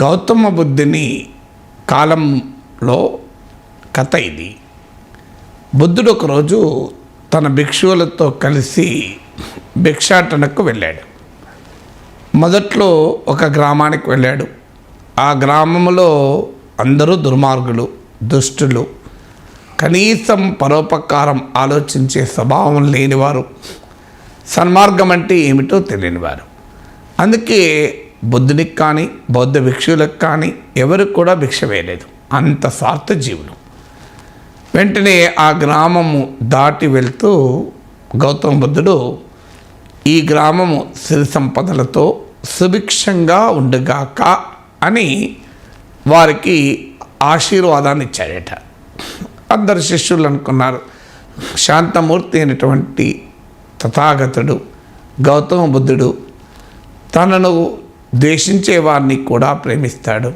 గౌతమ బుద్ధుని కాలంలో కథ ఇది. బుద్ధుడు ఒకరోజు తన భిక్షువులతో కలిసి భిక్షాటనకు వెళ్ళాడు. మొదట్లో ఒక గ్రామానికి వెళ్ళాడు. ఆ గ్రామంలో అందరూ దుర్మార్గులు దుష్టులు. కనీసం పరోపకారం ఆలోచించే స్వభావం లేనివారు. సన్మార్గం అంటే ఏమిటో తెలియనివారు. అందుకే బుద్ధుడికి కానీ బౌద్ధ భిక్షువులకు కానీ ఎవరికి కూడా భిక్ష వేయలేదు. అంత స్వార్థ జీవులు వెంటనే ఆ గ్రామము దాటి వెళ్తూ గౌతమ బుద్ధుడు ఈ గ్రామము సిరి సంపదలతో సుభిక్షంగా ఉండుగాక అని వారికి ఆశీర్వాదాన్ని ఇచ్చాడట. అందరు శిష్యులు అనుకున్నారు. శాంతమూర్తి అయినటువంటి తథాగతుడు గౌతమ బుద్ధుడు తనను ద్వేషించే వారిని కూడా ప్రేమిస్తాడు.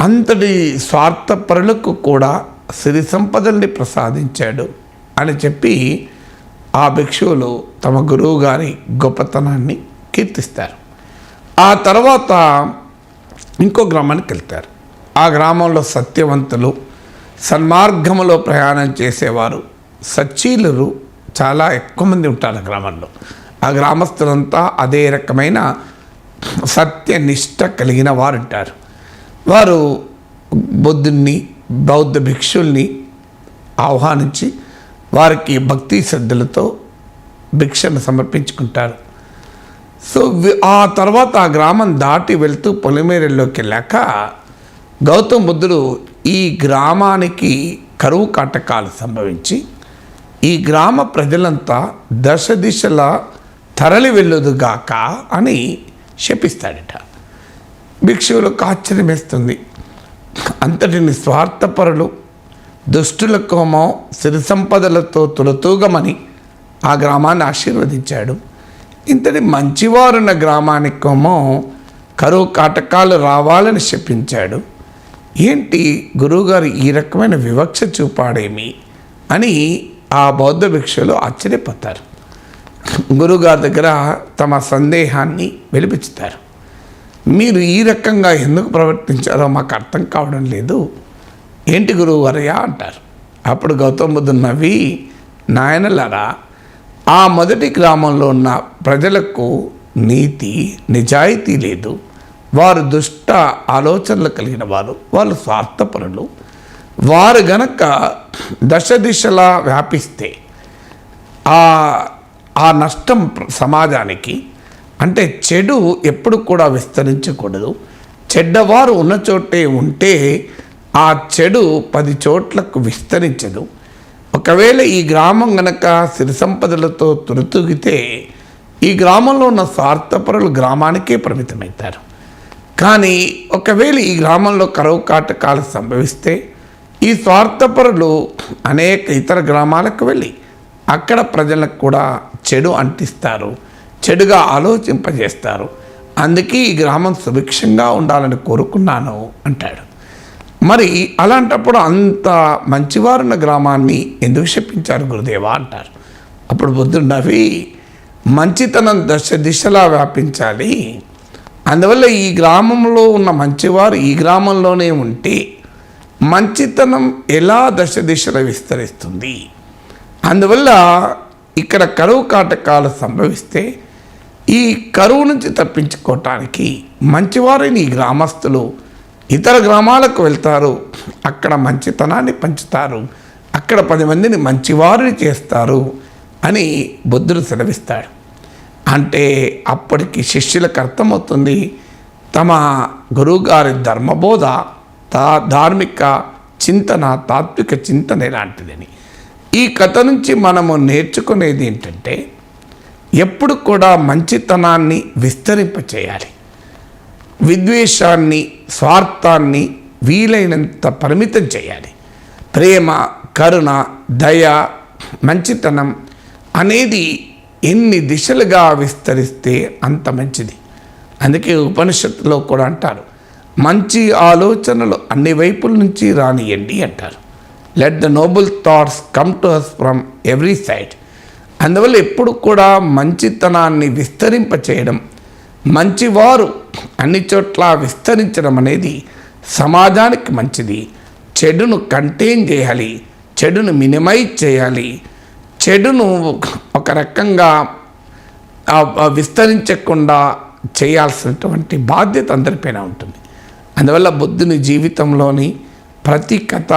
అంతటి స్వార్థపరులకు కూడా సిరి సంపదల్ని ప్రసాదించాడు అని చెప్పి ఆ భిక్షువులు తమ గురువు గారి గొప్పతనాన్ని కీర్తిస్తారు. ఆ తర్వాత ఇంకో గ్రామానికి వెళ్తారు. ఆ గ్రామంలో సత్యవంతులు సన్మార్గములో ప్రయాణం చేసేవారు సచ్చీలురు చాలా ఎక్కువ మంది ఉంటారు ఆ గ్రామంలో. ఆ గ్రామస్తులంతా అదే రకమైన సత్యనిష్ట కలిగిన వారు అంటారు వారు బుద్ధుణ్ణి బౌద్ధ భిక్షుల్ని ఆహ్వానించి వారికి భక్తి శ్రద్ధలతో భిక్షను సమర్పించుకుంటారు. సో ఆ తర్వాత ఆ గ్రామం దాటి వెళ్తూ పొలిమేరల్లోకి వెళ్ళాక గౌతమ బుద్ధుడు ఈ గ్రామానికి కరువు కాటకాలు సంభవించి ఈ గ్రామ ప్రజలంతా దశ దిశల తరలి వెళ్ళదుగాక అని శపిస్తాడట. భిక్షువులకు ఆశ్చర్యం వేస్తుంది అంతటి నిస్వార్థపరులు దుష్టుల కోమం సిరి సంపదలతో తులతూగమని ఆ గ్రామాన్ని ఆశీర్వదించాడు. ఇంతటి మంచివారున్న గ్రామానికేమో కరువు కాటకాలు రావాలని శపించాడు. ఏంటి గురువుగారు ఈ రకమైన వివక్ష చూపాడేమి అని ఆ బౌద్ధ భిక్షులు ఆశ్చర్యపోతారు. గురువుగారి దగ్గర తమ సందేహాన్ని వెలిపించుతారు. మీరు ఈ రకంగా ఎందుకు ప్రవర్తించారో మాకు అర్థం కావడం లేదు. ఏంటి గురువు వరయ్యా అంటారు. అప్పుడు గౌతమ బుద్ధుడు నవ్వి నాయనలరా ఆ మొదటి గ్రామంలో ఉన్న ప్రజలకు నీతి నిజాయితీ లేదు. వారు దుష్ట ఆలోచనలు కలిగిన వారు వాళ్ళు స్వార్థపరులు. వారు గనక దశ దిశలా వ్యాపిస్తే ఆ ఆ నష్టం సమాజానికి అంటే చెడు ఎప్పుడు కూడా విస్తరించకూడదు. చెడ్డవారు ఉన్న చోటే ఉంటే ఆ చెడు పది చోట్లకు విస్తరించదు. ఒకవేళ ఈ గ్రామం గనక సిరి సంపదలతో తురుతుగితే ఈ గ్రామంలో ఉన్న స్వార్థపరులు గ్రామానికే పరిమితమవుతారు. కానీ ఒకవేళ ఈ గ్రామంలో కరువు కాటకాలు సంభవిస్తే ఈ స్వార్థపరులు అనేక ఇతర గ్రామాలకు వెళ్ళి అక్కడ ప్రజలకు కూడా చెడు అంటిస్తారు చెడుగా ఆలోచింపజేస్తారు. అందుకే ఈ గ్రామం సుభిక్షంగా ఉండాలని కోరుకున్నాను అంటాడు. మరి అలాంటప్పుడు అంత మంచివారున్న గ్రామాన్ని ఎందుకు శపించారు గురుదేవా అంటారు. అప్పుడు బుద్ధుడు మంచితనం దశ దిశలా వ్యాపించాలి. అందువల్ల ఈ గ్రామంలో ఉన్న మంచివారు ఈ గ్రామంలోనే ఉంటే మంచితనం ఎలా దశ దిశలో విస్తరిస్తుంది? అందువల్ల ఇక్కడ కరువు కాటకాలు సంభవిస్తే ఈ కరువు నుంచి తప్పించుకోవటానికి మంచివారిని ఈ గ్రామస్తులు ఇతర గ్రామాలకు వెళ్తారు. అక్కడ మంచితనాన్ని పంచుతారు. అక్కడ పది మందిని మంచివారిని చేస్తారు అని బుద్ధుడు సెలవిస్తాడు. అంటే అప్పటికి శిష్యులకు అర్థమవుతుంది తమ గురువుగారి ధర్మబోధ తా ధార్మిక చింతన తాత్విక చింతన ఎలాంటిదని ఈ కథ నుంచి మనము నేర్చుకునేది ఏంటంటే ఎప్పుడు కూడా మంచితనాన్ని విస్తరింపచేయాలి. విద్వేషాన్ని స్వార్థాన్ని వీలైనంత పరిమితం చేయాలి. ప్రేమ కరుణ దయ మంచితనం అనేది ఎన్ని దిశలుగా విస్తరిస్తే అంత మంచిది. అందుకే ఉపనిషత్తులో కూడా అంటారు మంచి ఆలోచనలు అన్ని వైపుల నుంచి రానియండి అంటారు. Let the noble thoughts come to us from every side అందువల్ల ఎప్పుడు కూడా మంచితనాన్ని విస్తరింపచేయడం మంచివారు అన్ని చోట్ల విస్తరించడం అనేది సమాజానికి మంచిది. చెడును కంటైన్ చేయాలి చెడును మినిమైజ్ చేయాలి. చెడును ఒక రకంగా విస్తరించకుండా చేయాల్సినటువంటి బాధ్యత అందరిపైన ఉంటుంది. అందువల్ల బుద్ధుని జీవితంలోని ప్రతి కథ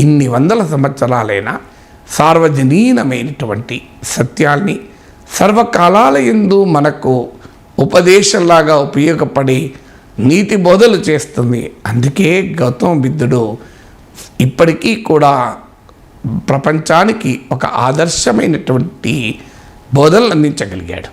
ఇన్ని వందల సంవత్సరాలైనా సార్వజనీనమైనటువంటి సత్యాల్ని సర్వకాలాల ఎందు మనకు ఉపదేశంలాగా ఉపయోగపడి నీతి బోధలు చేస్తుంది. అందుకే గౌతమ బుద్ధుడు ఇప్పటికీ కూడా ప్రపంచానికి ఒక ఆదర్శమైనటువంటి బోధనలు అందించగలిగాడు.